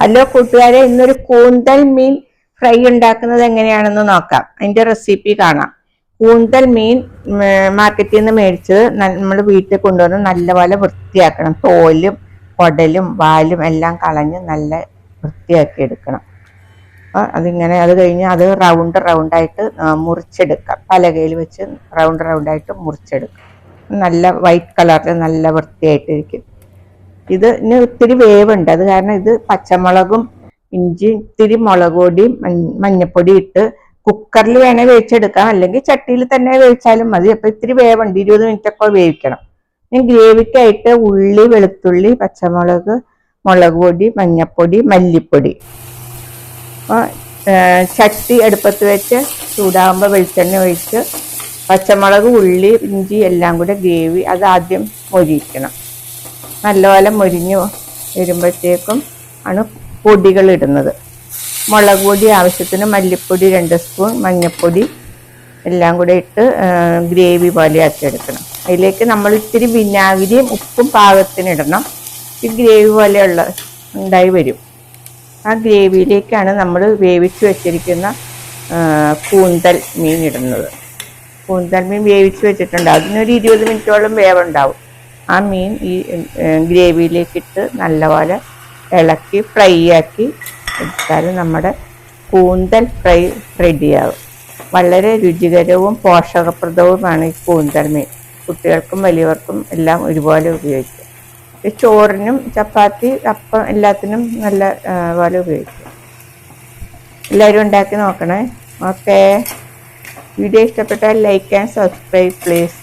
Hello കൂട്ടുകാരെ ഇന്നൊരു കൂന്തൽ മീൻ ഫ്രൈ ഉണ്ടാക്കുന്നത് എങ്ങനെയാണെന്ന് നോക്കാം. അതിന്റെ റെസിപ്പി കാണാം. കൂന്തൽ മീൻ മാർക്കറ്റിൽ നിന്ന് മേടിച്ചത് നമ്മൾ വീട്ടിൽ കൊണ്ടുവന്ന് നല്ലപോലെ വൃത്തിയാക്കണം. തോലും കുടലും വാലും എല്ലാം കളഞ്ഞ് നല്ല വൃത്തിയാക്കി എടുക്കണം. അപ്പോൾ അതിങ്ങനെ അത് കഴിഞ്ഞ് അത് റൗണ്ട് റൗണ്ടായിട്ട് മുറിച്ചെടുക്കാം. പലകയിൽ വെച്ച് റൗണ്ട് റൗണ്ടായിട്ട് മുറിച്ചെടുക്കാം. നല്ല വൈറ്റ് കളറിൽ നല്ല വൃത്തിയായിട്ടിരിക്കും. ഇത് ഇനി ഒത്തിരി വേവുണ്ട്. അത് കാരണം ഇത് പച്ചമുളകും ഇഞ്ചി ഇത്തിരി മുളക് പൊടിയും മഞ്ഞപ്പൊടി ഇട്ട് കുക്കറിൽ വേണേൽ വേവിച്ചെടുക്കാം. അല്ലെങ്കിൽ ചട്ടിയിൽ തന്നെ വേവിച്ചാലും മതി. അപ്പൊ ഇത്തിരി വേവുണ്ട്. ഇരുപത് മിനിറ്റ് ഒക്കെ വേവിക്കണം ഞാൻ ഗ്രേവിക്കായിട്ട് ഉള്ളി വെളുത്തുള്ളി പച്ചമുളക് മുളക് പൊടി മഞ്ഞപ്പൊടി മല്ലിപ്പൊടി. ചട്ടി അടുപ്പത്ത് വെച്ച് ചൂടാകുമ്പോൾ വെളിച്ചെണ്ണ ഒഴിച്ച് പച്ചമുളക് ഉള്ളി ഇഞ്ചി എല്ലാം കൂടെ ഗ്രേവി അത് ആദ്യം മൊരിയിക്കണം. നല്ലപോലെ മുരിഞ്ഞു വരുമ്പോഴത്തേക്കും ആണ് പൊടികൾ ഇടുന്നത്. മുളക് പൊടി ആവശ്യത്തിന് മല്ലിപ്പൊടി രണ്ട് സ്പൂൺ മഞ്ഞൾപ്പൊടി എല്ലാം കൂടെ ഇട്ട് ഗ്രേവി പോലെ ആക്കി എടുക്കണം. അതിലേക്ക് നമ്മൾ ഇത്തിരി വിനാഗിരിയും ഉപ്പും പാകത്തിന് ഇടണം. ഈ ഗ്രേവി പോലെയുള്ള ഉണ്ടായി വരും. ആ ഗ്രേവിയിലേക്കാണ് നമ്മൾ വേവിച്ച് വെച്ചിരിക്കുന്ന കൂന്തൽ മീൻ ഇടുന്നത്. കൂന്തൽ മീൻ വേവിച്ച് വെച്ചിട്ടുണ്ട്. അതിനൊരു ഇരുപത് മിനിറ്റോളം വേവുണ്ടാവും. ആ മീൻ ഈ ഗ്രേവിയിലേക്ക് ഗ്രേവിയിലേക്കിട്ട് നല്ലപോലെ ഇളക്കി ഫ്രൈ ആക്കി എടുത്താൽ നമ്മുടെ കൂന്തൽ ഫ്രൈ റെഡിയാവും. വളരെ രുചികരവും പോഷകപ്രദവുമാണ് ഈ കൂന്തൽ മീൻ. കുട്ടികൾക്കും വലിയവർക്കും എല്ലാം ഒരുപോലെ ഉപയോഗിക്കും. ചോറിനും ചപ്പാത്തി അപ്പം എല്ലാത്തിനും നല്ല പോലെ ഉപയോഗിക്കും. എല്ലാവരും ഉണ്ടാക്കി നോക്കണേ. ഓക്കേ. വീഡിയോ ഇഷ്ടപ്പെട്ടാൽ ലൈക്ക് ആൻഡ് സബ്സ്ക്രൈബ് പ്ലീസ്.